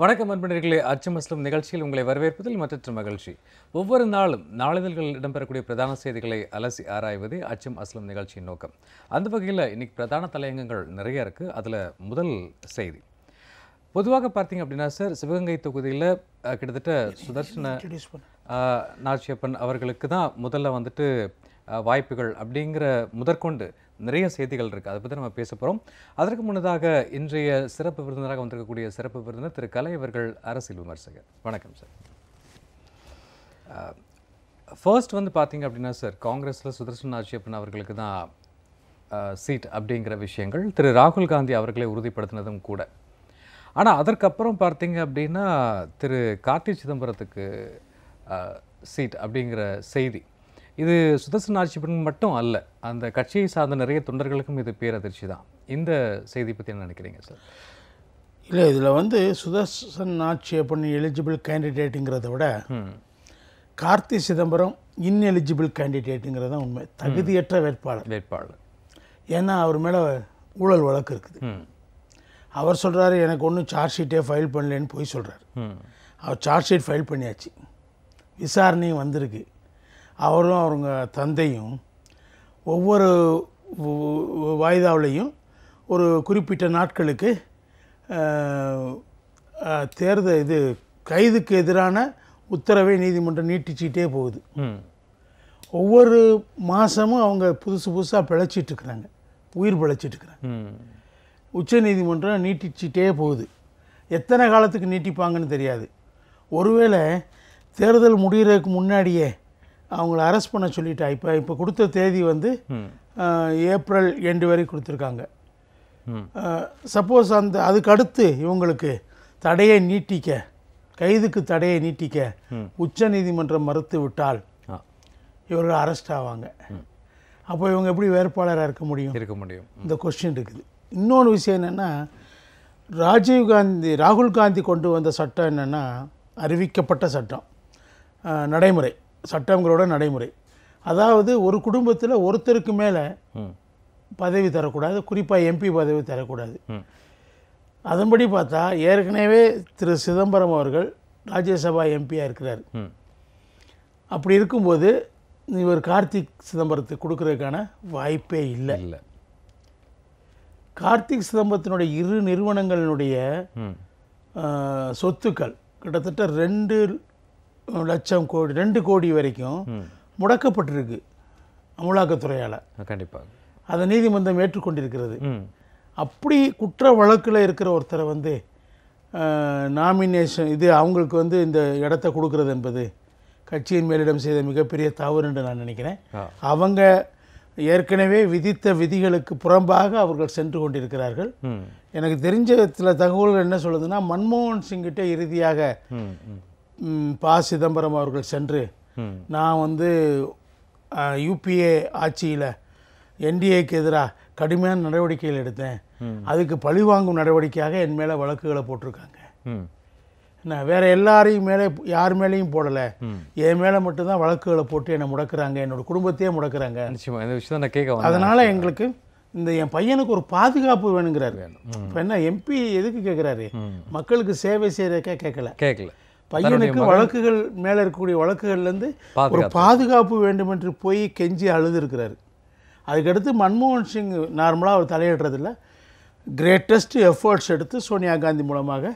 வணக்கம் அன்பர்களே அச்சம் அஸ்லம் நிகழ்ச்சியில் உங்களை வரவேற்பதில் மற்றற்ற மகிழ்ச்சி. ஒவ்வொரு நாளும் நாளிதழ்களில் இடம்பெறக்கூடிய பிரதான செய்திகளை அலசி ஆராய்வதே அச்சம் அஸ்லம் நிகழ்ச்சியின் நோக்கம். அந்த வகையில் இன்னைக்கு பிரதான தலையங்கங்கள் நிறைய இருக்கு. அதில் முதல் செய்தி. பொதுவாக பார்த்தீங்க அப்படின்னா சார் சிவகங்கை தொகுதியில் கிட்டத்தட்ட சுதர்ஷன அஹ், நாச்சியப்பன் அவர்களுக்கு தான் முதல்ல வந்துட்டு வாய்ப்புகள் அப்படிங்கிற முதற்கொண்டு நிறைய செய்திகள் இருக்குது அதை பற்றி நம்ம பேச போகிறோம் அதற்கு முன்னதாக இன்றைய சிறப்பு விருந்தினராக வந்திருக்கக்கூடிய சிறப்பு விருந்தினர் திரு கலை அவர்கள் அரசியல் விமர்சகர். வணக்கம் சார். ஃபர்ஸ்ட் வந்து பார்த்தீங்க அப்படின்னா சார் காங்கிரஸில் சுதர்சன் ஆட்சியப்பன் அவர்களுக்கு தான் சீட் அப்படிங்கிற விஷயங்கள் திரு ராகுல் காந்தி அவர்களை உறுதிப்படுத்தினதும் கூட. ஆனால் அதற்கப்புறம் பார்த்தீங்க அப்படின்னா திரு கார்த்தி சிதம்பரத்துக்கு சீட் அப்படிங்கிற செய்தி இது சுதர்சன் ஆட்சியப்பன் மட்டும் அல்ல அந்த கட்சியை சார்ந்த நிறைய தொண்டர்களுக்கும் இது பேரதிர்ச்சி தான். இந்த செய்தி பற்றி என்ன நினைக்கிறீங்க சார் இல்லை இதில் வந்து சுதர்சன் ஆட்சியப்பன் எலிஜிபிள் கேண்டிடேட்டுங்கிறத விட கார்த்தி சிதம்பரம் இன்எலிஜிபிள் கேண்டிடேட்டுங்கிறது தான் உண்மை. தகுதியற்ற வேட்பாளர். வேட்பாளர். ஏன்னா அவர் மேலே ஊழல் வழக்கு இருக்குது. அவர் சொல்கிறாரு எனக்கு ஒன்றும் சார்ஜ் ஷீட்டே ஃபைல் பண்ணலன்னு போய் சொல்கிறார் அவர் சார்ஜ் ஷீட் ஃபைல் பண்ணியாச்சு. விசாரணையும் வந்திருக்கு. அவரும் அவங்க தந்தையும் ஒவ்வொரு வாய்தாவிலையும் ஒரு குறிப்பிட்ட நாட்களுக்கு தேர்தல் இது கைதுக்கு எதிரான உத்தரவை நீதிமன்றம் நீட்டிச்சிட்டே போகுது. ஒவ்வொரு மாதமும் அவங்க புதுசு புதுசாக பிழைச்சிட்டு இருக்கிறாங்க உயிர் ம். உச்ச நீதிமன்றம் நீட்டிச்சிட்டே போகுது. எத்தனை காலத்துக்கு நீட்டிப்பாங்கன்னு தெரியாது. ஒருவேளை தேர்தல் முடிகிறதுக்கு முன்னாடியே அவங்கள அரெஸ்ட் பண்ண சொல்லிட்டா. இப்போ இப்போ கொடுத்த தேதி வந்து ஏப்ரல் எண்டு வரை கொடுத்துருக்காங்க. சப்போஸ் அந்த அதுக்கு அடுத்து இவங்களுக்கு தடையை நீட்டிக்க கைதுக்கு தடையை நீட்டிக்க உச்ச நீதிமன்றம் மறுத்து விட்டால் இவர்கள் அரெஸ்ட் ஆவாங்க. அப்போ இவங்க எப்படி வேட்பாளராக இருக்க முடியும்? இருக்க முடியும். இந்த கொஸ்டின் இருக்குது. இன்னொன்று விஷயம் என்னென்னா ராஜீவ் காந்தி ராகுல் காந்தி கொண்டு வந்த சட்டம் என்னென்னா அறிவிக்கப்பட்ட சட்டம். நடைமுறை. சட்டங்களோட நடைமுறை. அதாவது ஒரு குடும்பத்தில் ஒருத்தருக்கு மேலே பதவி தரக்கூடாது குறிப்பாக எம்பி பதவி தரக்கூடாது. அதன்படி பார்த்தா ஏற்கனவே திரு சிதம்பரம் அவர்கள் ராஜ்யசபா எம்பியாக இருக்கிறார். அப்படி இருக்கும்போது இவர் கார்த்திக் சிதம்பரத்துக்கு கொடுக்கறதுக்கான வாய்ப்பே இல்லை. இல்லை. கார்த்திக் சிதம்பரத்தினுடைய இரு நிறுவனங்களினுடைய சொத்துக்கள் கிட்டத்தட்ட ரெண்டு லட்சம் கோடி ரெண்டு கோடி வரைக்கும் முடக்கப்பட்டிருக்கு அமலாக்கத்துறையால். கண்டிப்பாக அதை நீதிமன்றம் ஏற்றுக்கொண்டிருக்கிறது. அப்படி குற்ற வழக்கில் இருக்கிற ஒருத்தரை வந்து நாமினேஷன் இது அவங்களுக்கு வந்து இந்த இடத்த கொடுக்கறது என்பது கட்சியின் மேலிடம் செய்த மிகப்பெரிய தவறு என்று நான் நினைக்கிறேன். அவங்க ஏற்கனவே விதித்த விதிகளுக்கு புறம்பாக அவர்கள் சென்று கொண்டிருக்கிறார்கள். எனக்கு தெரிஞ்ச சில தகவல்கள் என்ன சொல்லுதுன்னா மன்மோகன் சிங்கிட்ட இறுதியாக ப சிதம்பரம் அவர்கள் சென்று நான் வந்து யூபிஏ ஆட்சியில் என்டிஏக்கு எதிராக கடுமையான நடவடிக்கைகள் எடுத்தேன். அதுக்கு பழிவாங்கும் நடவடிக்கையாக என் மேலே வழக்குகளை போட்டிருக்காங்க. என்ன வேற எல்லாரையும் மேலே யார் மேலேயும் போடலை. என் மேலே மட்டும்தான் வழக்குகளை போட்டு என்னை முடக்குறாங்க. என்னோட குடும்பத்தையே முடக்குறாங்க. நிச்சயமா இந்த விஷயம் நான் கேட்க அதனால் எங்களுக்கு இந்த என் பையனுக்கு ஒரு பாதுகாப்பு வேணுங்கிறாரு. இப்போ என்ன எம்பி எதுக்கு கேட்குறாரு மக்களுக்கு சேவை செய்கிறதுக்கே கேட்கல கேட்கல பையனுக்கு வழக்குகள் மேலே இருக்கக்கூடிய வழக்குகள்லேருந்து ஒரு பாதுகாப்பு. வேண்டும் என்று போய் கெஞ்சி அழுது இருக்கிறாரு அதுக்கடுத்து மன்மோகன் சிங் நார்மலாக அவர் தலையிடுறதில்ல. கிரேட்டஸ்ட் எஃபர்ட்ஸ் எடுத்து சோனியா காந்தி மூலமாக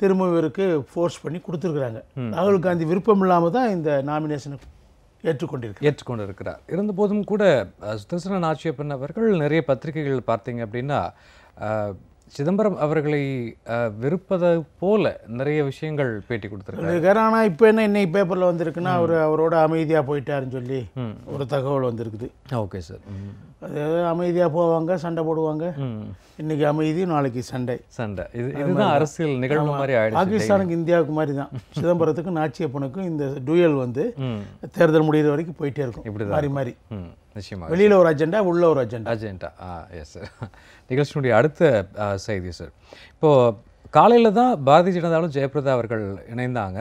திரும்ப இவருக்கு ஃபோர்ஸ் பண்ணி கொடுத்துருக்குறாங்க. ராகுல் காந்தி விருப்பம் இல்லாமல் தான் இந்த நாமினேஷனை ஏற்றுக்கொண்டிருக்கு. ஏற்றுக்கொண்டு இருக்கிறார் இருந்தபோதும் கூட சுதர்சன ஆட்சியப்பன் அவர்கள் நிறைய பத்திரிகைகள் பார்த்தீங்க அப்படின்னா சிதம்பரம் அவர்களை வெறுப்பதை போல நிறைய விஷயங்கள் பேட்டி கொடுத்துருக்காரு. ஆனால் இப்போ என்ன இன்னைக்கு பேப்பரில் வந்திருக்குன்னா அவர் அவரோட அமைதியாக போயிட்டாருன்னு சொல்லி ஒரு தகவல் வந்திருக்குது. Okay sir. அதாவது அமைதியாக போவாங்க சண்டை போடுவாங்க. இன்னைக்கு அமைதி நாளைக்கு சண்டை. சண்டை. இது இதுதான் அரசியல் நிகழ்வு மாதிரி ஆயிடுச்சு பாகிஸ்தானுக்கு இந்தியாவுக்கு மாதிரி தான் சிதம்பரத்துக்கும் நாச்சியப்பனுக்கும் இந்த டூயல் வந்து தேர்தல் முடிகிற வரைக்கும் போயிட்டே இருக்கும். இப்படிதான். மாறி மாறி. ம். நிச்சயமாக. வெளியில் ஒரு அஜெண்டா உள்ள ஒரு அஜெண்டா அஜெண்டா ஆ எஸ் சார் நிகழ்ச்சியினுடைய அடுத்த செய்தி சார் இப்போது காலையில் தான் பாரதிய ஜனதாவும் ஜெயபிரதா அவர்கள் இணைந்தாங்க.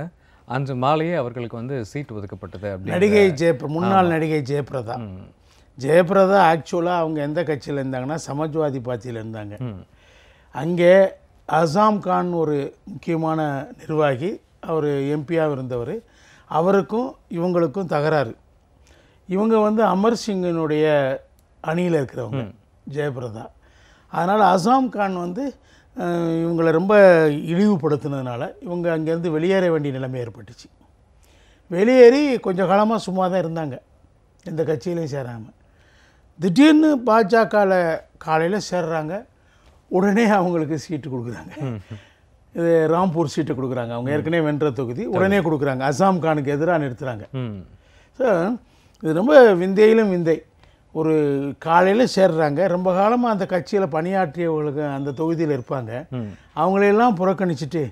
அன்று மாலையே அவர்களுக்கு வந்து சீட் ஒதுக்கப்பட்டது நடிகை ஜெயப்ர முன்னாள் நடிகை ஜெயபிரதா. ஜெயபிரதா ஆக்சுவலாக அவங்க எந்த கட்சியில் இருந்தாங்கன்னா சமாஜ்வாதி பார்ட்டியில் இருந்தாங்க. அங்கே அசாம் கான் ஒரு முக்கியமான நிர்வாகி அவர் எம்பியாக இருந்தவர். அவருக்கும் இவங்களுக்கும் தகராறு. இவங்க வந்து அமர் சிங்கினுடைய அணியில் இருக்கிறவங்க ஜெயபிரதா. அதனால் அசாம் கான் வந்து இவங்களை ரொம்ப இழிவுபடுத்தினதுனால இவங்க அங்கேருந்து வெளியேற வேண்டிய நிலைமை ஏற்பட்டுச்சு. வெளியேறி கொஞ்ச காலமாக சும்மா தான் இருந்தாங்க. எந்த கட்சியிலையும் சேராமல் திடீர்னு பாஜகவில் காலையில் சேர்றாங்க. உடனே அவங்களுக்கு சீட்டு கொடுக்குறாங்க. இது ராம்பூர் சீட்டு கொடுக்குறாங்க. அவங்க ஏற்கனவே வென்ற தொகுதி. உடனே கொடுக்குறாங்க. அசாம் கானுக்கு எதிராக நிறுத்துறாங்க. ம் ஸோ இது ரொம்ப விந்தையிலும் விந்தை. ஒரு காலையில் சேர்றாங்க. ரொம்ப காலமாக அந்த கட்சியில் பணியாற்றியவங்களுக்கு அந்த தொகுதியில் இருப்பாங்க. அவங்களையெல்லாம் புறக்கணிச்சிட்டு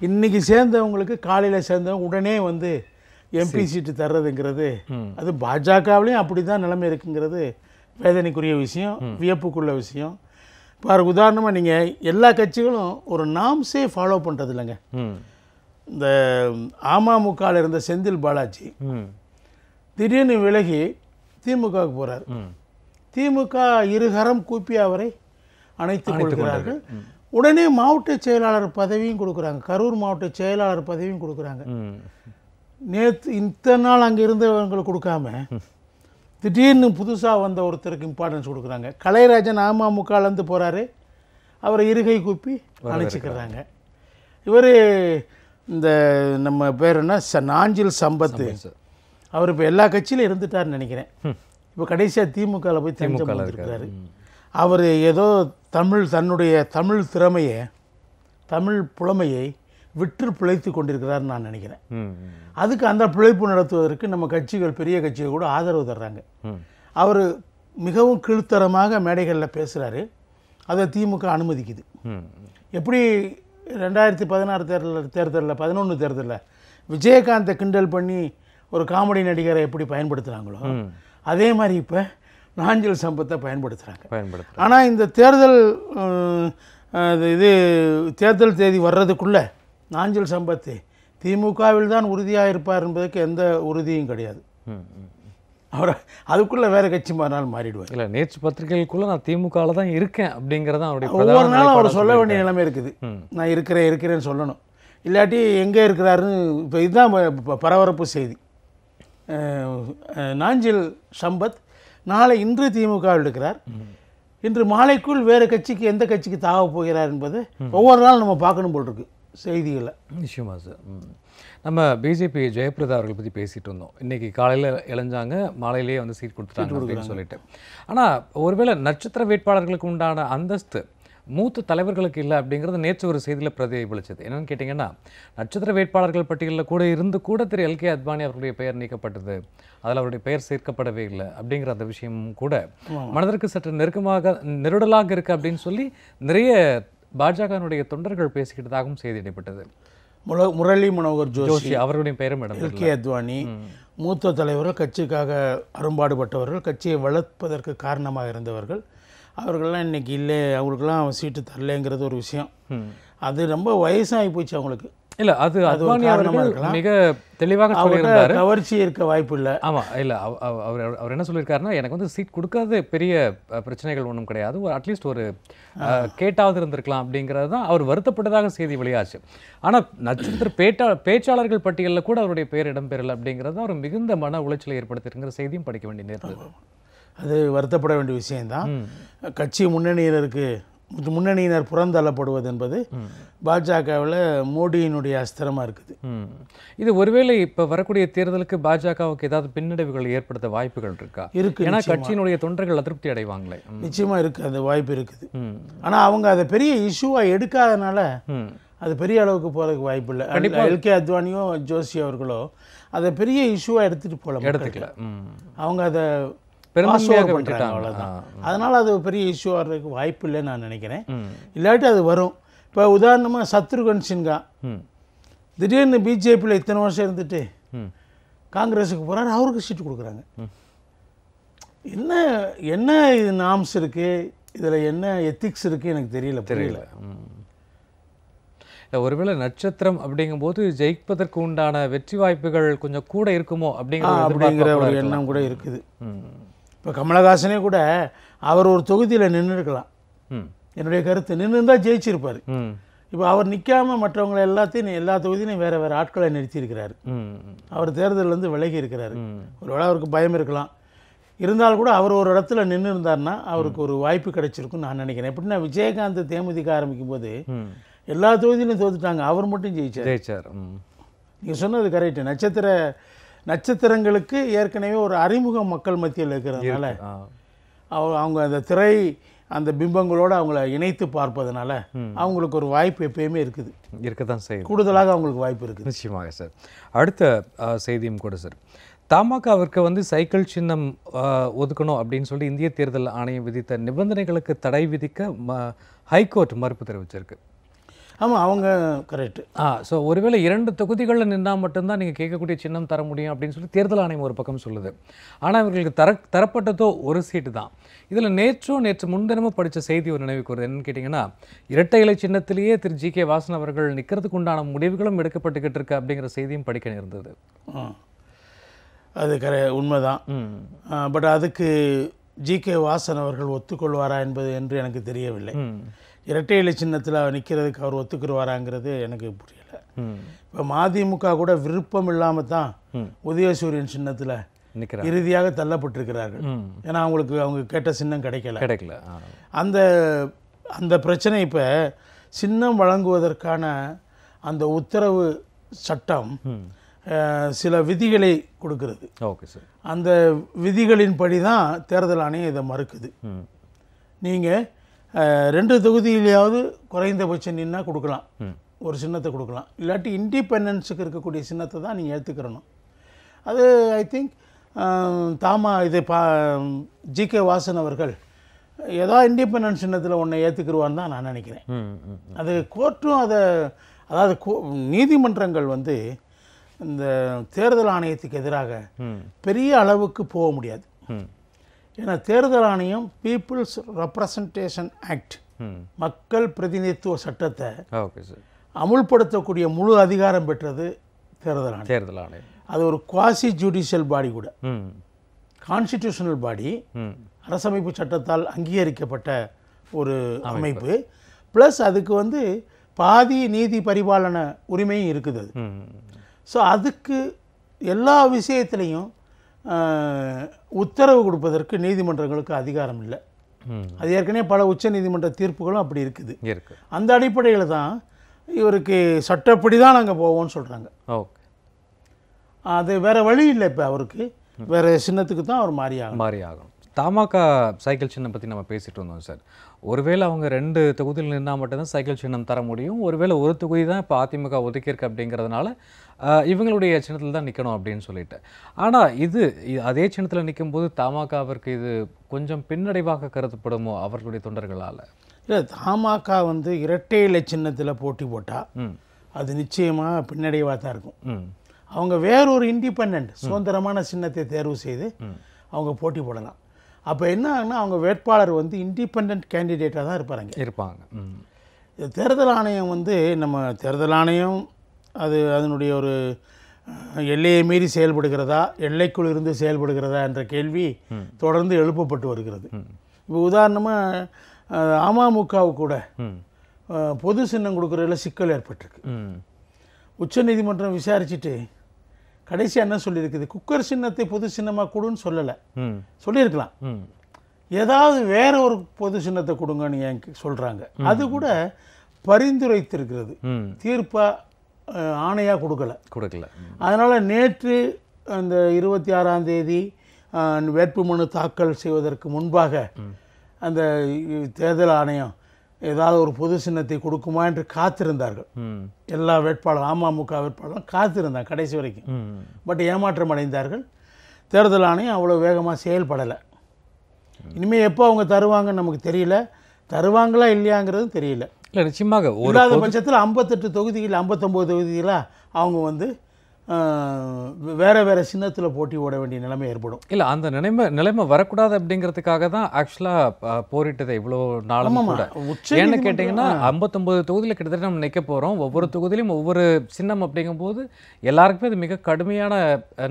இன்றைக்கி சேர்ந்தவங்களுக்கு காலையில் சேர்ந்தவங்க உடனே வந்து எம்பி சீட்டு தர்றதுங்கிறது. அது பாஜகவிலையும் அப்படி தான் நிலைமை இருக்குங்கிறது வேதனைக்குரிய விஷயம் வியப்புக்குள்ள விஷயம். பாரு உதாரணமாக நீங்கள் எல்லா கட்சிகளும் ஒரு நாம்ஸே ஃபாலோ பண்ணுறது இல்லைங்க இந்த அமமுகவில் இருந்த செந்தில் பாலாஜி திடீர்னு விலகி திமுகவுக்கு போகிறார் திமுக இருகரம் கூப்பி அவரை அணைத்துக் கொள்கிறார்கள். உடனே மாவட்ட செயலாளர் பதவியும் கொடுக்குறாங்க. கரூர் மாவட்ட செயலாளர் பதவியும் கொடுக்குறாங்க. நேற்று இத்தனை நாள் அங்கே இருந்தவங்களுக்கு கொடுக்காம திடீர்னு புதுசாக வந்த ஒருத்தருக்கு இம்பார்ட்டன்ஸ் கொடுக்குறாங்க. கலைராஜன் அமமுகலேருந்து போகிறாரு அவரை இருகை கூப்பி அணைச்சிக்கிறாங்க இவர் இந்த நம்ம பேர் என்ன? ச நாஞ்சில் சம்பத்து. அவர் இப்போ எல்லா கட்சியிலும் இருந்துட்டார்னு நினைக்கிறேன். இப்போ கடைசியாக திமுகவில் போய் தஞ்சம் திமுகல வந்திருக்கிறாரு. அவர் ஏதோ தமிழ் தன்னுடைய தமிழ் திறமையை தமிழ் புலமையை விற்று பிழைத்து கொண்டிருக்கிறார்னு நான் நினைக்கிறேன். அதுக்கு அந்த பிழைப்பு நடத்துவதற்கு நம்ம கட்சிகள் பெரிய கட்சிகள் கூட ஆதரவு தர்றாங்க. அவர் மிகவும் கீழ்த்தரமாக மேடைகளில் பேசுகிறாரு அதை திமுக அனுமதிக்குது. எப்படி ரெண்டாயிரத்தி பதினாறு தேர்தலில் தேர்தலில் பதினொன்று தேர்தலில் விஜயகாந்தை கிண்டல் பண்ணி ஒரு காமெடி நடிகரை எப்படி பயன்படுத்துகிறாங்களோ அதே மாதிரி இப்போ நாஞ்சில் சம்பத்தை பயன்படுத்துகிறாங்க ஆனால் இந்த தேர்தல் இது தேர்தல் தேதி வர்றதுக்குள்ளே நாஞ்சில் சம்பத்து. திமுகவில் தான் உறுதியாக இருப்பார் என்பதற்கு எந்த உறுதியும் கிடையாது. அவர் அதுக்குள்ளே வேறு கட்சி மாறினால் மாறிடுவார். இல்லை நேற்று பத்திரிகைகளுக்குள்ள நான் திமுகவில் தான் இருக்கேன் அப்படிங்கிறத அவருடைய ஒவ்வொரு நாளும் அவர் சொல்ல வேண்டிய நிலைமை இருக்குது. நான் இருக்கிறேன் இருக்கிறேன்னு சொல்லணும். இல்லாட்டி எங்கே இருக்கிறாருன்னு இப்போ இதுதான் பரபரப்பு செய்தி. நாஞ்சில் சம்பத் நாளை இன்று திமுகவில் இருக்கிறார். இன்று மாலைக்குள் வேறு கட்சிக்கு எந்த கட்சிக்கு தாவ போகிறார் என்பது ஒவ்வொரு நாளும் நம்ம பார்க்கணும் போல் இருக்கு. செய்திகளை. நிச்சயமா சார். நம்ம பிஜேபி ஜெயபிரதா அவர்கள் பற்றி பேசிட்டு இருந்தோம். இன்னைக்கு காலையில் இளைஞ்சாங்க மாலையிலேயே வந்து சீட் கொடுத்துட்டாங்க அப்படின்னு சொல்லிட்டு. ஆனால் ஒருவேளை நட்சத்திர வேட்பாளர்களுக்கு உண்டான அந்தஸ்து மூத்த தலைவர்களுக்கு இல்லை அப்படிங்கிறது நேற்று ஒரு செய்தியில் பிரதிபலிச்சது. என்னன்னு கேட்டிங்கன்னா நட்சத்திர வேட்பாளர்கள் பட்டியலில் கூட இருந்து கூட திரு எல்கே அத்வானி அவருடைய பெயர் நீக்கப்பட்டது. அதில் அவருடைய பெயர் சேர்க்கப்படவே இல்லை அப்படிங்கிற அந்த விஷயமும் கூட மனதிற்கு சற்று நெருக்கமாக நெருடலாக இருக்கு அப்படின்னு சொல்லி நிறைய பாஜகவினுடைய தொண்டர்கள் பேசிக்கிட்டதாகவும் செய்தி இடைப்பட்டது முல முரளி மனோகர் ஜோஷி அவருடைய பெயரும் இடம் எல்கே அத்வானி மூத்த தலைவர்கள் கட்சிக்காக அரும்பாடுபட்டவர்கள் கட்சியை வளர்ப்பதற்கு காரணமாக இருந்தவர்கள். அவர்கள்லாம் இன்னைக்கு இல்லை அவங்களுக்கெல்லாம் சீட்டு தரலைங்கிறது ஒரு விஷயம். அது ரொம்ப வயசாகி போச்சு அவங்களுக்கு. இல்ல அது அத்வானி அவர்கள். மிக தெளிவாக சொல்லியிருந்தாரு. கவர்ச்சி இருக்க வாய்ப்பு இல்லை. ஆமா இல்ல அவ- அவ- அவர் அவர் என்ன சொல்லியிருக்காருன்னா எனக்கு வந்து சீட் கொடுக்காத பெரிய பிரச்சனைகள் ஒன்றும் கிடையாது. ஒரு அட்லீஸ்ட் ஒரு கேட்டாவது இருந்திருக்கலாம் அப்படிங்கிறது தான் அவர் வருத்தப்பட்டதாக செய்தி வெளியாச்சு. ஆனா நட்சத்திர பேட்டா பேச்சாளர்கள் பட்டியலில் கூட அவருடைய பெயர் இடம்பெறல அப்படிங்கிறது தான் ஒரு மிகுந்த மன உளைச்சலை ஏற்படுத்தியிருக்கிற செய்தியும் படிக்க வேண்டிய நேர்ந்தது அது வருத்தப்பட வேண்டிய விஷயம்தான். கட்சி முன்னணியினருக்கு முன்னணியினர் புறந்தள்ளப்படுவது என்பது பாஜகவில் மோடியினுடைய அஸ்திரமாக இருக்குது. இது ஒருவேளை இப்ப வரக்கூடிய தேர்தலுக்கு பாஜகவுக்கு ஏதாவது பின்னடைவுகள் ஏற்படுத்த வாய்ப்புகள் இருக்கா இருக்கு ஏன்னா கட்சியினுடைய தொண்டர்கள் அதிருப்தி அடைவாங்களே. நிச்சயமாக இருக்குது அந்த வாய்ப்பு இருக்குது. ஆனால் அவங்க அதை பெரிய இஷ்யூவாக எடுக்காதனால. அது பெரிய அளவுக்கு போகிறதுக்கு வாய்ப்பு இல்லை எல்கே அத்வானியோ ஜோஷி அவர்களோ அதை பெரிய இஷ்யூவாக எடுத்துகிட்டு போகல எடுத்துக்கல. அவங்க அதை பெரும்பான்மையாக விட்டுட்டாங்க. அவ்வளோதான். அதனால் அது பெரிய இஷ்யூ வர்றதுக்கு வாய்ப்பு இல்லைன்னு நான் நினைக்கிறேன். இல்லாட்டி அது வரும். இப்போ உதாரணமாக சத்ருகன் சின்ஹா. திடீர்னு பிஜேபியில் இத்தனை வருஷம் இருந்துட்டு. காங்கிரஸுக்கு போகிறாரு அவருக்கு சீட்டு கொடுக்குறாங்க. என்ன என்ன இது நாம்ஸ் இருக்குது இதில் என்ன எத்திக்ஸ் இருக்குது எனக்கு தெரியல தெரியல. ஒருவேளை நட்சத்திரம் அப்படிங்கும்போது ஜெயிப்பதற்கு உண்டான வெற்றி வாய்ப்புகள் கொஞ்சம் கூட இருக்குமோ அப்படிங்கிற அப்படிங்கிற ஒரு. எண்ணம் கூட இருக்குது. இப்போ கமலஹாசனே கூட அவர் ஒரு தொகுதியில் நின்று இருக்கலாம். என்னுடைய கருத்து நின்று இருந்தால் ஜெயிச்சிருப்பார். இப்போ அவர் நிற்காம மற்றவங்களை எல்லாத்தையும் எல்லா தொகுதியிலும் வேறு வேறு ஆட்களை நிறுத்தியிருக்கிறாரு. அவர் தேர்தலிருந்து விலகி இருக்கிறாரு. ஒருவேளை அவருக்கு பயம் இருக்கலாம். இருந்தாலும் கூட அவர் ஒரு இடத்துல நின்று இருந்தாருன்னா அவருக்கு ஒரு வாய்ப்பு கிடைச்சிருக்கும்னு நான் நினைக்கிறேன். எப்படின்னா விஜயகாந்த் தேமுதிக ஆரம்பிக்கும் போது எல்லா தொகுதியிலும் தோத்துட்டாங்க. அவர் மட்டும் ஜெயிச்சார். ஜெயிச்சார். நீங்கள் சொன்னது கரெக்டு நட்சத்திர நட்சத்திரங்களுக்கு ஏற்கனவே ஒரு அறிமுக மக்கள் மத்தியில் இருக்கிறதுனால அவங்க அவங்க அந்த திரை அந்த பிம்பங்களோடு அவங்கள இணைத்து பார்ப்பதனால அவங்களுக்கு ஒரு வாய்ப்பு எப்பயுமே இருக்குது. இருக்க தான் செய்யுது. கூடுதலாக அவங்களுக்கு வாய்ப்பு இருக்குது. நிச்சயமாக சார். அடுத்த செய்தியும் கூட சார். தமாகவிற்கு வந்து சைக்கிள் சின்னம் ஒதுக்கணும் அப்படின்னு சொல்லி இந்திய தேர்தல் ஆணையம் விதித்த நிபந்தனைகளுக்கு தடை விதிக்க ம ஹைகோர்ட் மறுப்பு தெரிவிச்சிருக்கு. ஆமாம் அவங்க கரெக்டு ஆ ஸோ ஒருவேளை இரண்டு தொகுதிகளில் நின்னால் மட்டும்தான் நீங்கள் கேட்கக்கூடிய சின்னம் தர முடியும் அப்படின்னு சொல்லி தேர்தல் ஆணையம் ஒரு பக்கம் சொல்லுது. ஆனால் இவர்களுக்கு தர தரப்பட்டதோ ஒரு சீட்டு தான். இதில் நேற்றோ நேற்று முன்தினமும் படித்த செய்தி ஒரு நினைவுக்கு வருது. என்னன்னு கேட்டிங்கன்னா இரட்டை இலை சின்னத்திலேயே திரு ஜி கே வாசன் அவர்கள் நிற்கிறதுக்கு உண்டான முடிவுகளும் எடுக்கப்பட்டுக்கிட்டு இருக்கு அப்படிங்கிற செய்தியும் படிக்க நேர்ந்தது. அது கரெ உண்மைதான். பட் அதுக்கு ஜி கே வாசன் அவர்கள் ஒத்துக்கொள்வாரா என்பது என்று எனக்கு தெரியவில்லை. இரட்டை இலை சின்னத்தில் நிற்கிறதுக்கு அவர் ஒத்துக்குருவாராங்கிறது எனக்கு புரியல. இப்போ மதிமுக கூட விருப்பம் இல்லாமல் தான். உதயசூரியன் சின்னத்தில் இறுதியாக தள்ளப்பட்டிருக்கிறார்கள். ஏன்னா அவங்களுக்கு அவங்க கேட்ட சின்னம் கிடைக்கல. கிடைக்கல. அந்த அந்த பிரச்சனை இப்போ சின்னம் வழங்குவதற்கான அந்த உத்தரவு சட்டம் சில விதிகளை கொடுக்கிறது. Okay sir. அந்த விதிகளின்படி தான் தேர்தல் ஆணையம் இதை மறுக்குது. நீங்கள் ரெண்டு தொகுதியிலையாவது குறைந்தபட்சம் நின்னா கொடுக்கலாம். ஒரு சின்னத்தை கொடுக்கலாம். இல்லாட்டி இண்டிபெண்டன்ஸுக்கு இருக்கக்கூடிய சின்னத்தை தான் நீங்கள் ஏற்றுக்கிறணும் அது ஐ திங்க் தாமா இது பா ஜிகே வாசன் அவர்கள் ஏதோ இண்டிபெண்டன்ஸ் சின்னத்தில் ஒன்றை ஏற்றுக்குருவான்னு தான் நான் நினைக்கிறேன். அது கோர்ட்டும் அதை அதாவது கோ- நீதிமன்றங்கள் வந்து இந்த தேர்தல் ஆணையத்துக்கு எதிராக பெரிய அளவுக்கு போக முடியாது. ஏன்னா தேர்தல் ஆணையம் பீப்புள்ஸ் ரெப்ரசன்டேஷன் ஆக்ட் மக்கள் பிரதிநிதித்துவ சட்டத்தை அமுல்படுத்தக்கூடிய முழு அதிகாரம் பெற்றது தேர்தல் ஆணையம். தேர்தல் ஆணையம். அது ஒரு குவாசி ஜுடிஷியல் பாடி கூட. கான்ஸ்டிடியூஷனல் பாடி அரசமைப்பு சட்டத்தால் அங்கீகரிக்கப்பட்ட ஒரு அமைப்பு. ப்ளஸ் அதுக்கு வந்து பாதி நீதி பரிபாலன உரிமையும் இருக்குது அது. ஸோ அதுக்கு எல்லா விஷயத்துலையும் உத்தரவு கொடுப்பதற்கு நீதிமன்றங்களுக்கு அதிகாரம் இல்லை. அது ஏற்கனவே பல உச்ச நீதிமன்ற தீர்ப்புகளும் அப்படி இருக்குது. இருக்கு. அந்த அடிப்படையில் தான் இவருக்கு சட்டப்படி தான் நாங்கள் போவோம்னு சொல்கிறாங்க ஓகே. அது வேறு வழி இல்லை இப்போ அவருக்கு. வேறு சின்னத்துக்கு தான் அவர் மாறி ஆகணும். மாறி ஆகணும். தமாக சைக்கிள் சின்னம் பற்றி நம்ம பேசிட்டு வந்தோம் சார். ஒருவேளை அவங்க ரெண்டு தொகுதியில் நின்னால் மட்டும்தான் சைக்கிள் சின்னம் தர முடியும். ஒருவேளை ஒரு தொகுதி தான் இப்போ அதிமுக ஒதுக்கியிருக்கு அப்படிங்கிறதுனால இவங்களுடைய சின்னத்தில் தான் நிற்கணும் அப்படின்னு சொல்லிட்டு. ஆனால் இது அதே சின்னத்தில் நிற்கும்போது தமாகவிற்கு இது கொஞ்சம் பின்னடைவாக கருதப்படுமோ அவர்களுடைய தொண்டர்களால்? இல்லை தமாக வந்து இரட்டை இலை சின்னத்தில் போட்டி போட்டால் அது நிச்சயமாக பின்னடைவாக தான் இருக்கும். அவங்க வேறொரு இண்டிபெண்ட் சுதந்திரமான சின்னத்தை தேர்வு செய்து அவங்க போட்டி போடலாம். அப்போ என்ன ஆகுனா அவங்க வேட்பாளர் வந்து இண்டிபெண்ட் கேண்டிடேட்டாக தான் இருப்பாங்க. இருப்பாங்க தேர்தல் ஆணையம் வந்து நம்ம தேர்தல் ஆணையம் அது அதனுடைய ஒரு எல்லையை மீறி செயல்படுகிறதா எல்லைக்குள் இருந்து செயல்படுகிறதா என்ற கேள்வி தொடர்ந்து எழுப்பப்பட்டு வருகிறது. இப்போ உதாரணமாக அமமுகவு கூட பொது சின்னம் கொடுக்குறதுல சிக்கல் ஏற்பட்டிருக்கு. உச்சநீதிமன்றம் விசாரிச்சுட்டு கடைசி என்ன சொல்லியிருக்குது? குக்கர் சின்னத்தை பொது சின்னமாக கொடுன்னு சொல்லலை. சொல்லியிருக்கலாம். ஏதாவது வேற ஒரு பொது சின்னத்தை கொடுங்கன்னு ஏன் சொல்கிறாங்க அது கூட பரிந்துரைத்திருக்கிறது. தீர்ப்பாக ஆணையாக கொடுக்கல. கொடுக்கல. அதனால் நேற்று அந்த இருபத்தி ஆறாம் தேதி வேட்புமனு தாக்கல் செய்வதற்கு முன்பாக அந்த தேர்தல் ஆணையம் ஏதாவது ஒரு பொது சின்னத்தை கொடுக்குமா என்று காத்திருந்தார்கள். எல்லா வேட்பாளர் அமமுக வேட்பாளரும் காத்திருந்தாங்க கடைசி வரைக்கும். பட் ஏமாற்றம் அடைந்தார்கள். தேர்தல் ஆணையம் அவ்வளோ வேகமாக செயல்படலை. இனிமேல் எப்போ அவங்க தருவாங்கன்னு நமக்கு தெரியல. தருவாங்களா இல்லையாங்கிறதும் தெரியல. இல்லை நிச்சயமாக இல்லாத பட்சத்தில் ஐம்பத்தெட்டு தொகுதிகள் ஐம்பத்தொம்போது தொகுதிகளாக அவங்க வந்து வேற வேற சின்னத்தில் போட்டி ஓட வேண்டிய நிலைமை ஏற்படும். இல்ல அந்த நிலைமை நிலைமை வரக்கூடாது அப்படிங்கிறதுக்காக தான் ஆக்சுவலா போரிட்டது இவ்வளோ நாளும். கூட. ஏன்னு கேட்டிங்கன்னா ஐம்பத்தொம்பது தொகுதியில் கிட்டத்தட்ட நம்ம நிற்க போகிறோம் ஒவ்வொரு தொகுதியிலும் ஒவ்வொரு சின்னம் அப்படிங்கும்போது எல்லாருக்குமே அது மிக கடுமையான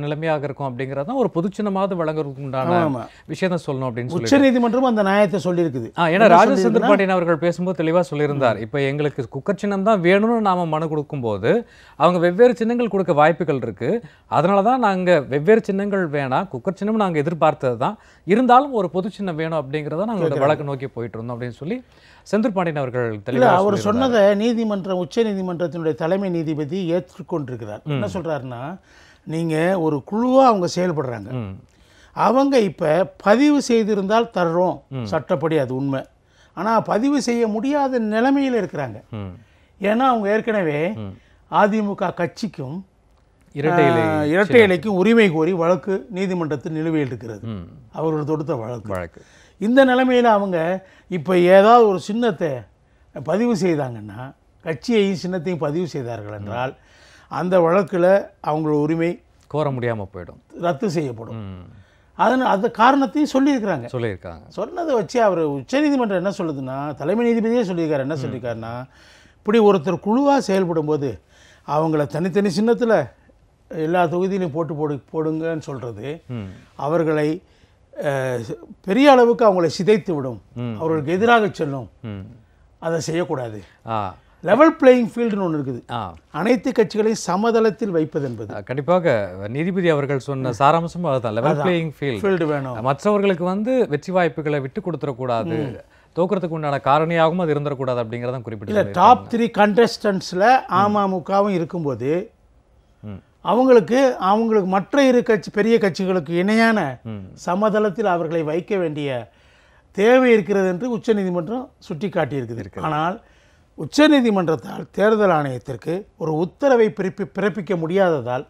நிலைமையாக இருக்கும் அப்படிங்கிறது தான் ஒரு பொது சின்னமாவது வழங்குறதுக்கு உண்டான. விஷயத்த சொல்லணும் அப்படின்னு சொல்லி உச்ச நீதிமன்றம் அந்த நியாயத்தை சொல்லியிருக்குது. ஏன்னா ராஜசேந்திர பாண்டியன் அவர்கள் பேசும்போது தெளிவாக சொல்லியிருந்தார். இப்போ எங்களுக்கு குக்கர் சின்னம் தான் வேணும்னு நாம மனு கொடுக்கும்போது அவங்க வெவ்வேறு சின்னங்கள் கொடுக்க வாய்ப்புகள் இருக்கு. அதனால தான் நாங்கள் வெவ்வேறு சின்னங்கள் வேணாம். குக்கர் சின்னம் நாங்கள் எதிர்பார்த்தது தான். இருந்தாலும் ஒரு பொது சின்னம் வேணும் அப்படிங்கிறத நாங்கள் வழக்கு நோக்கி போயிட்டு இருந்தோம் அப்படின்னு சொல்லி செந்தில் பாண்டியன் அவர்கள் அவர். சொன்னதை நீதிமன்றம் உச்ச நீதிமன்றத்தினுடைய தலைமை நீதிபதி ஏற்றுக்கொண்டிருக்கிறார். என்ன சொல்றாருன்னா நீங்க ஒரு குழுவா அவங்க செயல்படுறாங்க. அவங்க இப்ப பதிவு செய்திருந்தால் தர்றோம். சட்டப்படி அது உண்மை. ஆனா பதிவு செய்ய முடியாத நிலைமையில இருக்கிறாங்க. ஏன்னா அவங்க ஏற்கனவே அதிமுக கட்சிக்கும் இரட்டை இலை ஆஹ், இரட்டை இலைக்கும் உரிமை கோரி வழக்கு நீதிமன்றத்தில் நிலுவையில் இருக்கிறது அவர்கள் தொடுத்த வழக்கு. வழக்கு. இந்த நிலைமையில் அவங்க இப்போ ஏதாவது ஒரு சின்னத்தை பதிவு செய்தாங்கன்னா கட்சியையும் சின்னத்தையும் பதிவு செய்தார்கள் என்றால் அந்த வழக்கில் அவங்களோட உரிமை கோர முடியாம போயிடும். ரத்து செய்யப்படும். ம். அதன் அந்த காரணத்தையும் சொல்லியிருக்கிறாங்க. சொல்லியிருக்காங்க. சொன்னதை வச்சு அவர் உச்சநீதிமன்றம் என்ன சொல்லுதுன்னா தலைமை நீதிபதியே சொல்லியிருக்காரு. என்ன சொல்லியிருக்காருன்னா இப்படி ஒருத்தர் குழுவாக செயல்படும்போது அவங்கள தனித்தனி சின்னத்தில் எல்லா தொகுதியிலையும் போட்டு போடு போடுங்கன்னு சொல்கிறது அவர்களை பெரிய அளவுக்கு அவங்களை சிதைத்து விடும். அவர்களுக்கு எதிராக செல்லும். அதை செய்யக்கூடாது. லெவல் பிளேயிங் ஃபீல்டுன்னு ஒன்று இருக்குது. அனைத்து கட்சிகளையும் சமதளத்தில் வைப்பது என்பது. கண்டிப்பாக நீதிபதி அவர்கள் சொன்ன சாராம்சமும் அதுதான். லெவல் பிளேயிங் ஃபீல்ட் ஃபீல்டு வேணும். மற்றவர்களுக்கு வந்து வெற்றி வாய்ப்புகளை விட்டு கொடுத்துடக்கூடாது. தோக்கிறதுக்கு உண்டான காரணியாகவும் அது இருந்துடக்கூடாது அப்படிங்கிறத குறிப்பிட்டு. டாப் த்ரீ கண்டஸ்டன்ஸில் அமமுகவும் இருக்கும்போது. அவங்களுக்கு அவங்களுக்கு மற்ற இரு கட்சி பெரிய கட்சிகளுக்கு இணையான. சமதளத்தில் அவர்களை வைக்க வேண்டிய தேவை இருக்கிறது என்று உச்சநீதிமன்றம் சுட்டி காட்டியிருக்குது ஆனால் உச்சநீதிமன்றத்தால் தேர்தல் ஆணையத்திற்கு ஒரு உத்தரவை பிறப்பி பிறப்பிக்க முடியாததால்.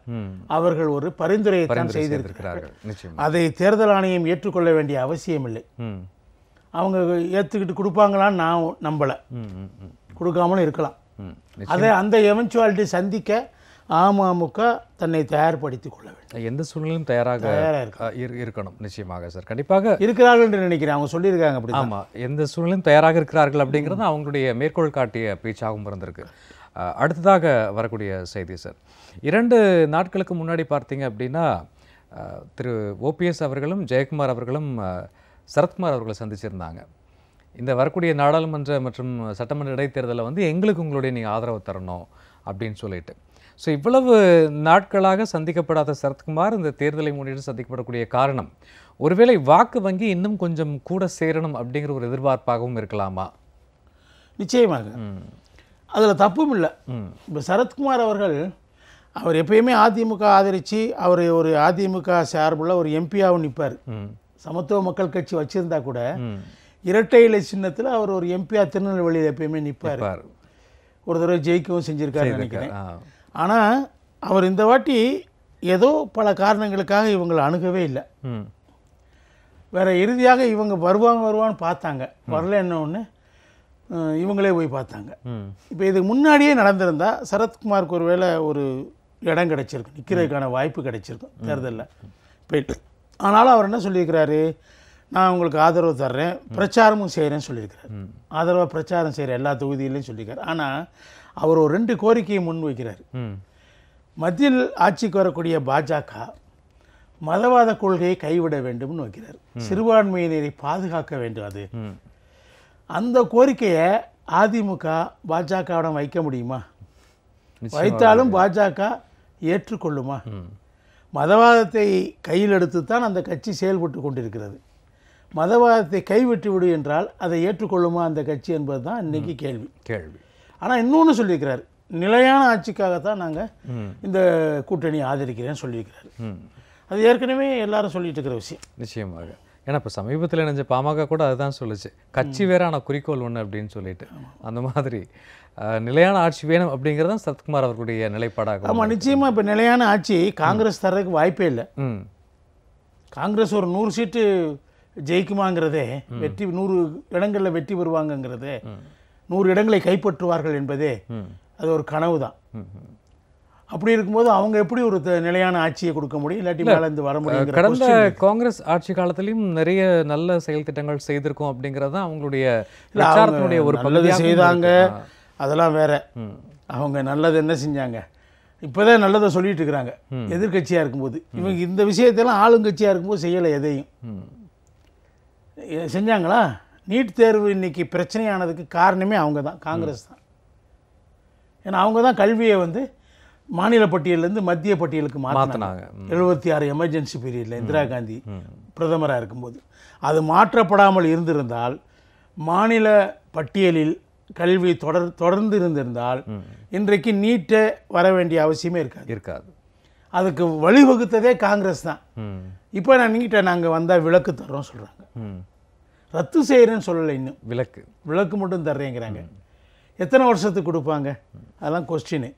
அவர்கள் ஒரு பரிந்துரையை தான் செய்திருக்கிறார்கள். அதை தேர்தல் ஆணையம் ஏற்றுக்கொள்ள வேண்டிய அவசியமில்லை ம். அவங்க ஏற்றுக்கிட்டு கொடுப்பாங்களான்னு நான் நம்பலை. கொடுக்காமலும் இருக்கலாம். அதை அந்த எவென்ச்சுவாலிட்டி சந்திக்க அமமுக தன்னை தயார்படுத்திக் கொள்ள வேண்டும். எந்த சூழ்நிலையும் தயாராக இருக்கணும். நிச்சயமாக சார். கண்டிப்பாக இருக்கிறார்கள் என்று நினைக்கிறேன். அவங்க சொல்லியிருக்காங்க அப்படி ஆமா. எந்த சூழ்நிலையும் தயாராக இருக்கிறார்கள் அப்படிங்கிறது அவங்களுடைய மேற்கோள் காட்டிய பேச்சாகவும் இருந்திருக்கு. அடுத்ததாக வரக்கூடிய செய்தி சார். இரண்டு நாட்களுக்கு முன்னாடி பார்த்தீங்க அப்படின்னா திரு ஓபிஎஸ் அவர்களும் ஜெயக்குமார் அவர்களும் சரத்குமார் அவர்களை சந்திச்சிருந்தாங்க. இந்த வரக்கூடிய நாடாளுமன்ற மற்றும் சட்டமன்ற இடைத்தேர்தலில் வந்து எங்களுக்கு உங்களுடைய நீங்கள் ஆதரவு தரணும் அப்படின்னு சொல்லிட்டு. ஸோ இவ்வளவு நாட்களாக சந்திக்கப்படாத சரத்குமார் இந்த தேர்தலை முன்னிட்டு சந்திக்கப்படக்கூடிய காரணம் ஒருவேளை வாக்கு வங்கி இன்னும் கொஞ்சம் கூட சேரணும் அப்படிங்கிற ஒரு எதிர்பார்ப்பாகவும் இருக்கலாமா? நிச்சயமாக. அதில் தப்பும் இல்லை. இப்போ சரத்குமார் அவர்கள் அவர் எப்பயுமே அதிமுக ஆதரித்து அவர் ஒரு அதிமுக சார்புள்ள ஒரு எம்பியாகவும் நிற்பார் சமத்துவ மக்கள் கட்சி வச்சிருந்தா கூட இரட்டை இலை சின்னத்தில் அவர் ஒரு எம்பியா திருநெல்வேலியில் எப்பயுமே நிற்பார் பார் ஒரு தடவை ஜெயிக்கவும் செஞ்சிருக்காருன்னு நினைக்கிறேன். ஆனால் அவர் இந்த வாட்டி ஏதோ பல காரணங்களுக்காக இவங்களை அணுகவே இல்லை. வேற இறுதியாக இவங்க வருவாங்க வருவான்னு பார்த்தாங்க. வரலன்ன ஒன்று இவங்களே போய் பார்த்தாங்க. இப்போ இதுக்கு முன்னாடியே நடந்திருந்தா சரத்குமாருக்கு ஒரு வேளை ஒரு இடம் கிடைச்சிருக்கும். நிற்கிறதுக்கான வாய்ப்பு கிடைச்சிருக்கும். தேர்தலில். போயிட்டு. ஆனாலும் அவர் என்ன சொல்லியிருக்கிறாரு? நான் உங்களுக்கு ஆதரவு தர்றேன் பிரச்சாரமும் செய்கிறேன்னு சொல்லியிருக்கிறார். ஆதரவாக பிரச்சாரம் செய்கிற எல்லா தொகுதியிலையும் சொல்லியிருக்காரு. ஆனால் அவர் ஒரு ரெண்டு கோரிக்கையை முன் வைக்கிறார் ம். மத்தியில் ஆட்சிக்கு வரக்கூடிய பாஜக மதவாத கொள்கையை கைவிட வேண்டும்னு வைக்கிறார். சிறுபான்மையினரை பாதுகாக்க வேண்டும் அது. அந்த கோரிக்கையை அதிமுக பாஜகவிடம் வைக்க முடியுமா. வைத்தாலும் பாஜக ஏற்றுக்கொள்ளுமா? மதவாதத்தை கையில் எடுத்துத்தான் அந்த கட்சி செயல்பட்டு கொண்டிருக்கிறது. மதவாதத்தை கைவிட்டு விடு என்றால் அதை ஏற்றுக்கொள்ளுமா அந்த கட்சி என்பது தான் இன்னைக்கு கேள்வி. கேள்வி. ஆனால் இன்னொன்று சொல்லியிருக்கிறார். நிலையான ஆட்சிக்காகத்தான் நாங்கள் இந்த கூட்டணியை ஆதரிக்கிறேன்னு சொல்லியிருக்கிறாரு. அது ஏற்கனவே எல்லாரும் சொல்லிட்டு இருக்கிற விஷயம். நிச்சயமாக. ஏன்னா இப்போ சமீபத்தில் நினைச்ச பாமக கூட அதுதான் சொல்லுச்சு. கட்சி வேற ஆனால் குறிக்கோள் ஒன்று அப்படின்னு சொல்லிட்டு. அந்த மாதிரி நிலையான ஆட்சி வேணும் அப்படிங்கிறது தான் சரத்குமார் அவர்களுடைய நிலைப்பாடாக ஆமாம் நிச்சயமாக இப்போ நிலையான ஆட்சி காங்கிரஸ் தர்றதுக்கு வாய்ப்பே இல்லை. காங்கிரஸ் ஒரு நூறு சீட்டு ஜெயிக்குமாங்கிறதே வெற்றி நூறு இடங்களில் வெற்றி பெறுவாங்கங்கிறதே நூறு இடங்களை கைப்பற்றுவார்கள் என்பதே அது ஒரு கனவு தான். அப்படி இருக்கும்போது அவங்க எப்படி ஒரு நிலையான ஆட்சியை கொடுக்க முடியும்? இல்லாட்டி மேலே இருந்து வர முடியுங்கிற கடந்த. காங்கிரஸ் ஆட்சி காலத்திலையும் நிறைய நல்ல செயல் திட்டங்கள் செய்திருக்கோம் அப்படிங்கிறது தான் அவங்களுடைய ஒரு நல்லது செய்தாங்க. அதெல்லாம் வேற. அவங்க நல்லது என்ன செஞ்சாங்க? இப்போதான் நல்லதை சொல்லிட்டு இருக்கிறாங்க. எதிர்க்கட்சியாக இருக்கும்போது. இவங்க இந்த விஷயத்தெல்லாம் ஆளுங்கட்சியாக இருக்கும்போது செய்யலை எதையும். செஞ்சாங்களா? நீட் தேர்வு இன்னைக்கு பிரச்சனையானதுக்கு காரணமே அவங்க தான் காங்கிரஸ் தான். ஏன்னா அவங்க தான் கல்வியை வந்து மாநில பட்டியலேருந்து மத்திய பட்டியலுக்கு மாற்றினாங்க. எழுபத்தி ஆறு எமர்ஜென்சி பீரியடில் இந்திரா காந்தி பிரதமராக இருக்கும்போது. அது மாற்றப்படாமல் இருந்திருந்தால் மாநில பட்டியலில் கல்வி தொடர் தொடர்ந்து இருந்திருந்தால் இன்றைக்கு நீட்டை வர வேண்டிய அவசியமே இருக்காது. இருக்காது. அதுக்கு வழிவகுத்ததே காங்கிரஸ் தான். இப்போ நான் நீட்டை நாங்கள் வந்தால் விளக்கு தர்றோம் சொல்கிறாங்க. ரத்து செய்கிறேன்னு சொல்லலை இன்னும். விலக்கு விளக்கு மட்டும் தர்றேங்கிறாங்க. எத்தனை வருஷத்துக்கு கொடுப்பாங்க? அதெல்லாம் கொஸ்டின்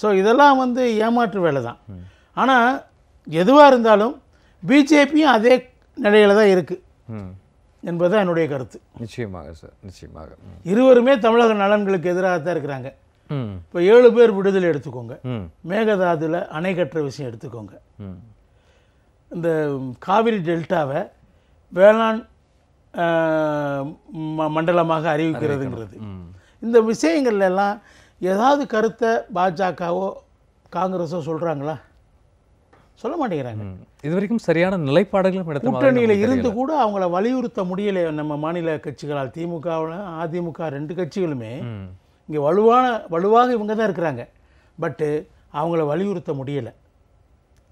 ஸோ இதெல்லாம் வந்து ஏமாற்று வேலை தான். ஆனால் எதுவாக இருந்தாலும் பிஜேபியும் அதே நிலையில தான் இருக்குது. என்பது என்னுடைய கருத்து. நிச்சயமாக சார் நிச்சயமாக. இருவருமே தமிழக நலன்களுக்கு எதிராக தான் இருக்கிறாங்க. இப்போ ஏழு பேர் விடுதலை எடுத்துக்கோங்க. மேகதாதுல அணை கட்டுற விஷயம் எடுத்துக்கோங்க. இந்த காவிரி டெல்டாவை வேளாண் மண்டலமாக அறிவிக்கிறதுங்கிறது. இந்த விஷயங்கள்ல எல்லாம் ஏதாவது கருத்தை பாஜகவோ காங்கிரஸோ சொல்கிறாங்களா சொல்ல மாட்டேங்கிறாங்க. இது வரைக்கும் சரியான நிலைப்பாடுகளும் எடுத்த கூட்டணியில் இருந்து. கூட அவங்கள வலியுறுத்த முடியலை நம்ம மாநில கட்சிகளால் திமுகவில் அதிமுக ரெண்டு கட்சிகளுமே. இங்கே வலுவான வலுவாக இவங்க தான் இருக்கிறாங்க. பட்டு அவங்கள வலியுறுத்த முடியலை.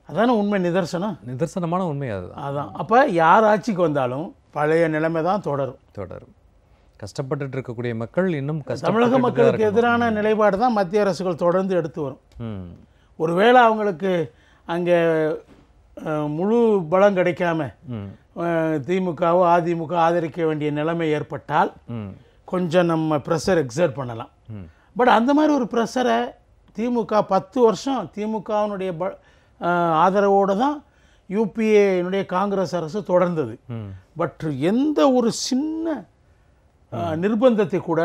அதானே உண்மை நிதர்சனம்? நிதர்சனமான உண்மை அதுதான். அதான். அப்போ யார் ஆட்சிக்கு வந்தாலும் பழைய நிலைமை தான் தொடரும் தொடரும் கஷ்டப்பட்டுட்டு இருக்கக்கூடிய மக்கள் இன்னும் தமிழக மக்களுக்கு. எதிரான நிலைப்பாடு தான் மத்திய அரசுகள் தொடர்ந்து எடுத்து வரும். ஒருவேளை அவங்களுக்கு அங்கே முழு பலம் கிடைக்காம திமுகவோ அதிமுக ஆதரிக்க வேண்டிய நிலைமை ஏற்பட்டால். கொஞ்சம் நம்ம ப்ரெஷர் எக்ஸர்ட் பண்ணலாம். பட் அந்த மாதிரி ஒரு ப்ரெஷரை திமுக பத்து வருஷம் திமுகவினுடைய ப ஆதரவோடு தான் யூபிஏனுடைய காங்கிரஸ் அரசு தொடர்ந்தது. பட் எந்த ஒரு சின்ன நிர்பந்தத்தை கூட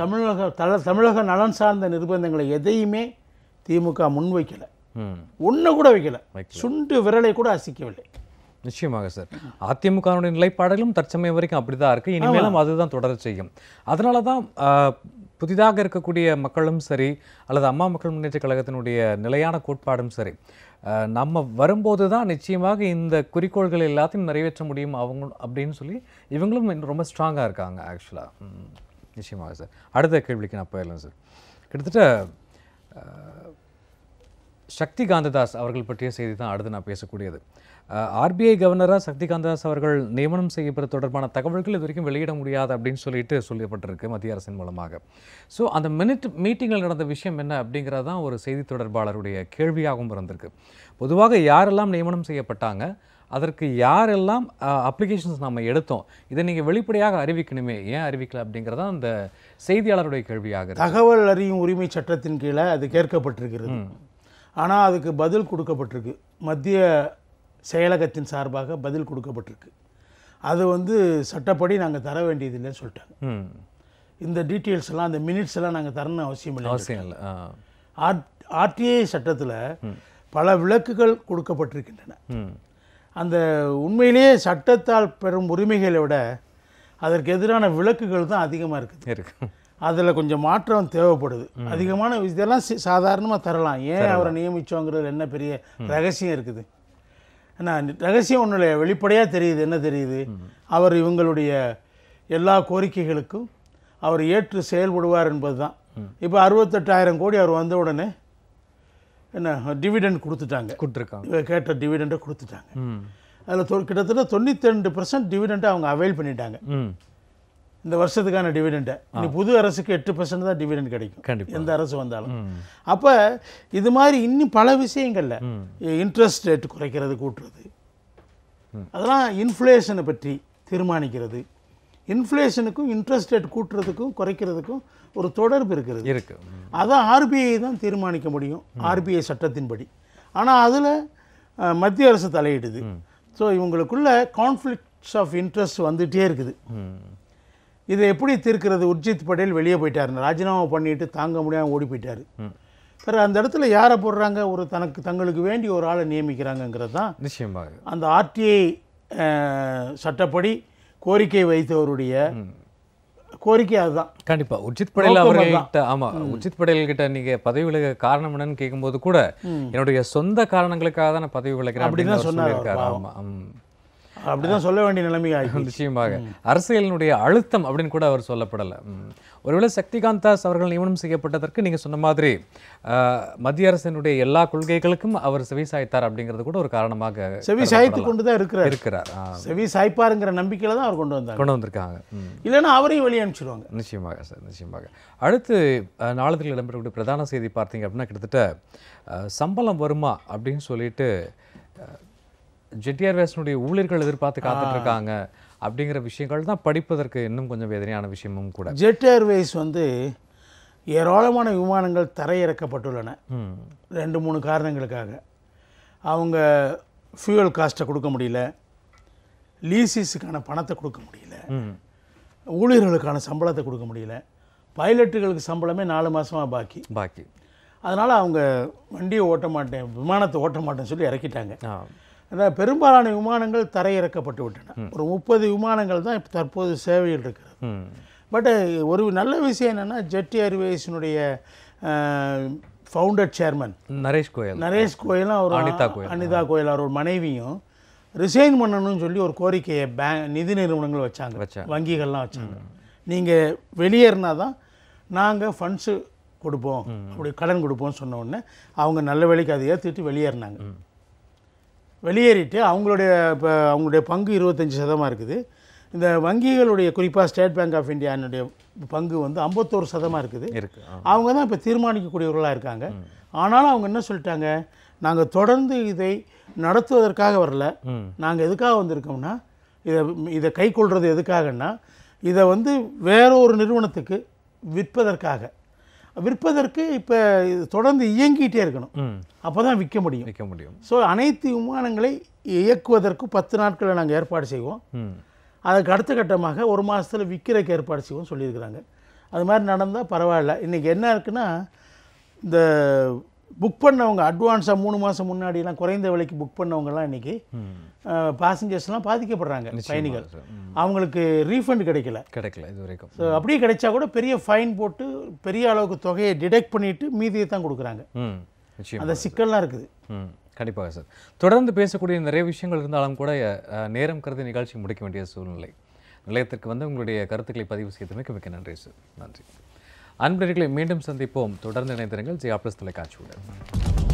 தமிழக தல தமிழக நலன் சார்ந்த நிர்பந்தங்களை எதையுமே திமுக முன்வைக்கலை. ஒன்று கூட வைக்கல. சுண்டு விரலை கூட அசைக்கவில்லை. நிச்சயமாக சார். அதிமுகவினுடைய நிலைப்பாடுகளும் தற்சமயம் வரைக்கும் அப்படிதான் இருக்கு. இனிமேலும் அதுதான் தொடர செய்யும். அதனால தான் புதிதாக இருக்கக்கூடிய மக்களும் சரி அல்லது அம்மா மக்கள் முன்னேற்ற கழகத்தினுடைய நிலையான கோட்பாடும் சரி நம்ம வரும்போது தான் நிச்சயமாக இந்த குறிக்கோள்கள் எல்லாத்தையும் நிறைவேற்ற முடியும் அவங்க அப்படின்னு சொல்லி இவங்களும் ரொம்ப ஸ்ட்ராங்காக இருக்காங்க ஆக்சுவலாக நிச்சயமாக சார். அடுத்த கேள்விக்கு நான் போயிடலாம் சார். கிட்டத்தட்ட சக்தி காந்ததாஸ் அவர்கள் பற்றிய செய்தி தான் அடுத்து நான் பேசக்கூடியது. ஆர்பிஐ கவர்னராக சக்தி காந்ததாஸ் அவர்கள் நியமனம் செய்யப்படுறது தொடர்பான தகவல்கள் இது வரைக்கும் வெளியிட முடியாது அப்படின்னு சொல்லிட்டு சொல்லப்பட்டிருக்கு மத்திய அரசின் மூலமாக. ஸோ அந்த மினிட் மீட்டிங்கில் நடந்த விஷயம் என்ன அப்படிங்கிறது தான் ஒரு செய்தி தொடர்பாளருடைய கேள்வியாகவும் இருந்திருக்கு பொதுவாக யாரெல்லாம் நியமனம் செய்யப்பட்டாங்க அதற்கு யாரெல்லாம் அப்ளிகேஷன்ஸ் நம்ம எடுத்தோம் இதை நீங்கள் வெளிப்படையாக அறிவிக்கணுமே ஏன் அறிவிக்கல அப்படிங்கிறது அந்த செய்தியாளருடைய கேள்வியாக தகவல் அறியும் உரிமை சட்டத்தின் கீழே அது கேட்கப்பட்டிருக்கிறது. ஆனால் அதுக்கு பதில் கொடுக்கப்பட்டிருக்கு. மத்திய செயலகத்தின் சார்பாக பதில் கொடுக்கப்பட்டிருக்கு. அது வந்து சட்டப்படி நாங்கள் தர வேண்டியதில்லைன்னு சொல்லிட்டாங்க. இந்த டீட்டெயில்ஸ் எல்லாம் அந்த மினிட்ஸ் எல்லாம் நாங்கள் தரணும் அவசியம் இல்லை அவசியம் இல்லை ஆர்டிஐ சட்டத்தில் பல விளக்குகள் கொடுக்கப்பட்டிருக்கின்றன. அந்த உண்மையிலேயே சட்டத்தால் பெறும் உரிமைகளை விட அதற்கு எதிரான விளக்குகள் தான் அதிகமாக இருக்குது. இருக்கு. அதில் கொஞ்சம் மாற்றம் தேவைப்படுது. அதிகமான இதெல்லாம் சாதாரணமாக தரலாம். ஏன் அவரை நியமிச்சோங்கிறது என்ன பெரிய ரகசியம் இருக்குது? ஏன்னா ரகசியம் ஒன்றும் இல்லை வெளிப்படையாக தெரியுது என்ன தெரியுது? அவர் இவங்களுடைய எல்லா கோரிக்கைகளுக்கும் அவர் ஏற்று செயல்படுவார் என்பது தான் இப்போ அறுபத்தெட்டாயிரம் கோடி அவர் வந்த உடனே என்ன டிவிடெண்ட் கொடுத்துட்டாங்க. கொடுத்துருக்காங்க. கேட்ட டிவிடெண்ட்டை கொடுத்துட்டாங்க. அதில் தொ கிட்டத்தட்ட தொண்ணூற்றி ரெண்டு பர்சன்ட் டிவிடெண்ட்டை அவங்க அவைல் பண்ணிட்டாங்க. இந்த வருஷத்துக்கான டிவிடெண்ட்டை இனி புது அரசுக்கு எட்டு பர்சன்ட் தான் டிவிடெண்ட் கிடைக்கும். கண்டிப்பா. எந்த அரசு வந்தாலும். அப்போ இது மாதிரி இன்னும் பல விஷயங்களில் இன்ட்ரெஸ்ட் ரேட் குறைக்கிறது கூட்டுறது. அதெல்லாம் இன்ஃப்ளேஷனை பற்றி தீர்மானிக்கிறது. இன்ஃப்ளேஷனுக்கும் இன்ட்ரெஸ்ட் ரேட் கூட்டுறதுக்கும் குறைக்கிறதுக்கும் ஒரு தொடர்பு இருக்கிறது. இருக்கு. ம். அதான் ஆர்பிஐ தான் தீர்மானிக்க முடியும். ஆர்பிஐ சட்டத்தின்படி. ஆனால் அதில் மத்திய அரசு தலையிடுது. ஸோ இவங்களுக்குள்ள கான்ஃப்ளிக்ட்ஸ் ஆஃப் இன்ட்ரெஸ்ட் வந்துகிட்டே இருக்குது. இதை எப்படி தீர்க்கிறது? உர்ஜித் பட்டேல் வெளியே போயிட்டார் ராஜினாமா பண்ணிட்டு தாங்க முடியாமல் ஓடி போயிட்டார். பிறகு அந்த இடத்துல யாரை போடுறாங்க? ஒரு தனக்கு தங்களுக்கு வேண்டிய ஒரு ஆளை நியமிக்கிறாங்கங்கிறது தான் நிச்சயமாக. அந்த ஆர்டிஐ சட்டப்படி கோரிக்கை வைத்தவருடைய கோரிக்கை அதுதான். கண்டிப்பா. உச்சித் படேல் நோக்கம் அவர்கள்கிட்ட ஆமா. உச்சித் படேல் கிட்ட நீங்க பதவி விலக காரணம் என்னன்னு கேட்கும்போது கூட என்னுடைய சொந்த காரணங்களுக்காக தான் நான் பதவி விலகிறேன் அப்படின்னு அவர் சொன்னார் அவர் சொல்லியிருக்காரு ஆமா ம். அப்படி தான் சொல்ல வேண்டிய நிலைமை ஆகி நிச்சயமாக. அரசியலினுடைய அழுத்தம் அப்படின்னு கூட அவர் சொல்லப்படலை. ஒருவேளை சக்திகாந்த் தாஸ் அவர்கள் நியமனம் செய்யப்பட்டதற்கு நீங்க சொன்ன மாதிரி மத்திய அரசினுடைய எல்லா கொள்கைகளுக்கும் அவர் செவி சாய்த்தார் அப்படிங்கிறது கூட ஒரு காரணமாக செவி சாய்த்து கொண்டு தான் இருக்கிறார். இருக்கிறார் செவி சாய்ப்பாருங்கிற நம்பிக்கையில தான் அவர் கொண்டு வந்தாங்க கொண்டு வந்திருக்காங்க. இல்லைன்னா அவரையும் வெளியே அனுப்பிச்சிடுவாங்க நிச்சயமாக சார் நிச்சயமாக. அடுத்து நாளிதழில் இடம்பெறக்கூடிய பிரதான செய்தி பார்த்தீங்க அப்படின்னா கிட்டத்தட்ட சம்பளம் வருமா அப்படின்னு சொல்லிட்டு ஜெட்டியார் வேசனுடைய ஊழியர்கள் எதிர்பார்த்து காத்துட்டு இருக்காங்க அப்படிங்கிற விஷயங்கள் தான் படிப்பதற்கு இன்னும் கொஞ்சம் வேதனையான விஷயமும் கூட. ஜெட் ஏர்வேஸ் வந்து ஏராளமான விமானங்கள் தரையிறக்கப்பட்டுள்ளன. ரெண்டு மூணு காரணங்களுக்காக. அவங்க ஃபியூயல் காஸ்ட்டை கொடுக்க முடியல. லீசிஸுக்கான பணத்தை கொடுக்க முடியல. ஊழியர்களுக்கான சம்பளத்தை கொடுக்க முடியல. பைலட்டுகளுக்கு சம்பளமே நாலு மாசமா பாக்கி. பாக்கி. அதனால் அவங்க வண்டியை ஓட்ட மாட்டேன் விமானத்தை ஓட்ட மாட்டேன்னு சொல்லி இறக்கிட்டாங்க. அதான் பெரும்பாலான விமானங்கள் தரையிறக்கப்பட்டு விட்டன ஒரு முப்பது விமானங்கள் தான் இப்போ தற்போது சேவையில் இருக்கிறது. பட் ஒரு நல்ல விஷயம் என்னென்னா ஜெட் ஏர்வேஸினுடைய ஃபவுண்டர் சேர்மன் நரேஷ் கோயல். நரேஷ் கோயலும் அவர் அனிதா கோயல். அனிதா கோயல் அவர் மனைவியும் ரிசைன் பண்ணணும்னு சொல்லி ஒரு கோரிக்கையை பேங்க் நிதி நிறுவனங்கள் வச்சாங்க. வச்சாங்க. வங்கிகள்லாம் வச்சாங்க. நீங்கள் வெளியேறினா தான் நாங்கள் ஃபண்ட்ஸு கொடுப்போம். அப்படி கடன் கொடுப்போம்னு சொன்ன உடனே அவங்க நல்ல வேலைக்கு அதை ஏற்றுட்டு வெளியேறினாங்க. வெளியேறிட்டு அவங்களுடைய இப்போ அவங்களுடைய பங்கு இருபத்தஞ்சி சதமாக இருக்குது. இந்த வங்கிகளுடைய குறிப்பாக ஸ்டேட் பேங்க் ஆஃப் இந்தியானுடைய பங்கு வந்து ஐம்பத்தோரு சதமாக இருக்குது. அவங்க தான் இப்போ தீர்மானிக்கக்கூடியவர்களாக இருக்காங்க. ஆனாலும் அவங்க என்ன சொல்லிட்டாங்க? நாங்கள் தொடர்ந்து இதை நடத்துவதற்காக வரல. நாங்கள் எதுக்காக வந்திருக்கோம்னா இதை இதை கை கொள்வது எதுக்காகன்னா இதை வந்து வேற ஒரு நிறுவனத்துக்கு விற்பதற்காக. விற்பதற்கு இப்போ தொடர்ந்து இயங்கிட்டே இருக்கணும். அப்போ தான் விற்க முடியும். வைக்க முடியும். ஸோ அனைத்து விமானங்களை இயக்குவதற்கு பத்து நாட்களில் நாங்கள் ஏற்பாடு செய்வோம். அதுக்கு அடுத்த கட்டமாக ஒரு மாதத்தில் விற்கிறதுக்கு ஏற்பாடு செய்வோம் சொல்லியிருக்கிறாங்க. அது மாதிரி நடந்தால் பரவாயில்ல. இன்றைக்கி என்ன இருக்குன்னா இந்த புக் பண்ணவங்க அட்வான்ஸாக மூணு மாதம் முன்னாடிலாம் குறைந்த விலைக்கு புக் பண்ணவங்கலாம் இன்றைக்கி ம். பாசஞ்சர்ஸ்லாம் பாதிக்கப்படுறாங்க பயணிகள். அவங்களுக்கு ரீஃபண்ட் கிடைக்கல. கிடைக்கல இது வரைக்கும். ஸோ அப்படியே கிடைச்சா கூட பெரிய ஃபைன் போட்டு பெரிய அளவுக்கு தொகையை டிடெக்ட் பண்ணிட்டு மீதியை தான் கொடுக்குறாங்க. அந்த சிக்கல்லாம் இருக்குது. கண்டிப்பாக சார். தொடர்ந்து பேசக்கூடிய நிறைய விஷயங்கள் இருந்தாலும் கூட நேரம் கருதி நிகழ்ச்சி முடிக்க வேண்டிய சூழ்நிலை. நிலையத்திற்கு வந்து உங்களுடைய கருத்துக்களை பதிவு செய்தமைக்கு மிக்க நன்றி சார். நன்றி. அன்பர்களை மீண்டும் சந்திப்போம். தொடர்ந்து இணைந்திருங்கள். ஜியா பிளஸ் தொலைக்காட்சியுடன்